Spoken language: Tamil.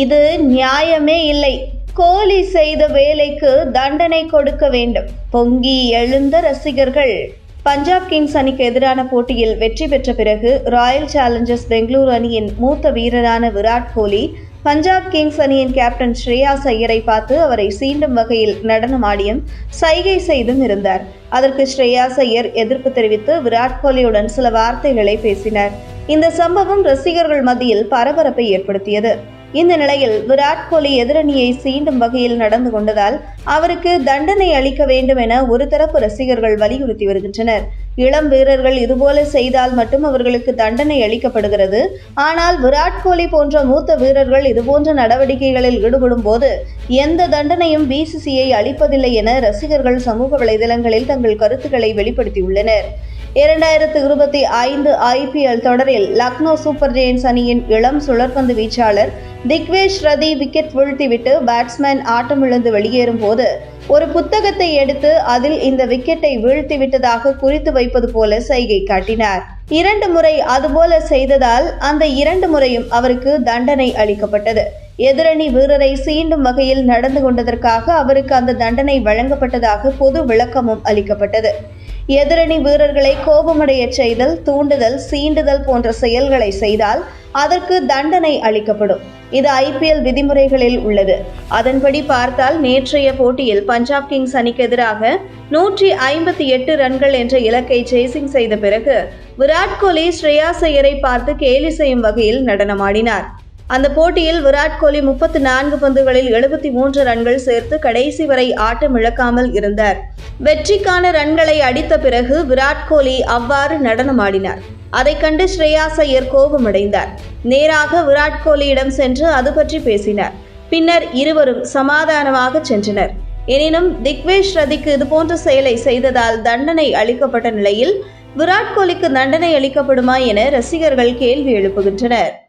இது நியாயமே இல்லை. கோலி செய்த வேலைக்கு தண்டனை கொடுக்க வேண்டும். பொங்கி எழுந்த ரசிகர்கள். பஞ்சாப் கிங்ஸ் அணிக்கு எதிரான போட்டியில் வெற்றி பெற்ற பிறகு ராயல் சேலஞ்சர்ஸ் பெங்களூரு அணியின் மூத்த வீரரான விராட் கோலி பஞ்சாப் கிங்ஸ் அணியின் கேப்டன் ஸ்ரேயாஸ் ஐயரை பார்த்து அவரை சீண்டும் வகையில் நடனமாடியும் சைகை செய்தும் இருந்தார். அதற்கு ஸ்ரேயாஸ் ஐயர் எதிர்ப்பு தெரிவித்து விராட் கோலியுடன் சில வார்த்தைகளை பேசினார். இந்த சம்பவம் ரசிகர்கள் மத்தியில் பரபரப்பை ஏற்படுத்தியது. இந்த நிலையில் விராட் கோலி எதிரணியை சீண்டும் வகையில் நடந்து கொண்டதால் அவருக்கு தண்டனை அளிக்க வேண்டும் என ஒரு தரப்பு ரசிகர்கள் வலியுறுத்தி வருகின்றனர். இளம் வீரர்கள் இதுபோல செய்தால் மட்டும் அவர்களுக்கு தண்டனை அளிக்கப்படுகிறது. ஆனால் விராட் கோலி போன்ற மூத்த வீரர்கள் இதுபோன்ற நடவடிக்கைகளில் ஈடுபடும் போது எந்த தண்டனையும் பிசிசிஐ அளிப்பதில்லை என ரசிகர்கள் சமூக வலைதளங்களில் தங்கள் கருத்துக்களை வெளிப்படுத்தியுள்ளனர். இரண்டாயிரத்து இருபத்தி ஐந்து ஐபிஎல் தொடரில் லக்னோ சூப்பர் ஜெயின்ஸ் அணியின் இளம் சுழற்பந்து வீச்சாளர் திக்வேஷ் ரதி விக்கெட் வீழ்த்திவிட்டு பேட்ஸ்மேன் ஆட்டமிழந்து வெளியேறும் போது ஒரு புத்தகத்தை எடுத்து அதில் இந்த விக்கெட்டை வீழ்த்திவிட்டதாக குறித்து வைப்பது போல சைகை காட்டினார். இரண்டு முறை அதுபோல செய்ததால் அந்த இரண்டு முறையும் அவருக்கு தண்டனை அளிக்கப்பட்டது. எதிரணி வீரரை சீண்டும் வகையில் நடந்து கொண்டதற்காக அவருக்கு அந்த தண்டனை வழங்கப்பட்டதாக பொது விளக்கமும் அளிக்கப்பட்டது. எதிரணி வீரர்களை கோபமடைய செய்தல் தூண்டுதல் சீண்டுதல் போன்ற செயல்களை செய்தால் அதற்கு தண்டனை அளிக்கப்படும். இது ஐபிஎல் விதிமுறைகளில் உள்ளது. அதன்படி பார்த்தால் நேற்றைய போட்டியில் பஞ்சாப் கிங்ஸ் அணிக்கு எதிராக நூற்றி ஐம்பத்தி எட்டு ரன்கள் என்ற இலக்கை சேசிங் செய்த பிறகு விராட் கோலி ஸ்ரேயாஸ் ஐயரை பார்த்து கேலி செய்யும் வகையில் நடனமாடினார். அந்த போட்டியில் விராட் கோலி முப்பத்து நான்கு பந்துகளில் எழுபத்தி மூன்று ரன்கள் சேர்த்து கடைசி வரை ஆட்டம் இழக்காமல் இருந்தார். வெற்றிக்கான ரன்களை அடித்த பிறகு விராட் கோலி அவ்வாறு நடனமாடினார். அதைக் கண்டு ஸ்ரேயாஸ் ஐயர் கோபமடைந்தார். நேராக விராட் கோலியிடம் சென்று அது பற்றி பேசினார். பின்னர் இருவரும் சமாதானமாக சென்றனர். எனினும் திக்வேஷ் ரதிக்கு இதுபோன்ற செயலை செய்ததால் தண்டனை அளிக்கப்பட்ட நிலையில் விராட் கோலிக்கு தண்டனை அளிக்கப்படுமா என ரசிகர்கள் கேள்வி எழுப்புகின்றனர்.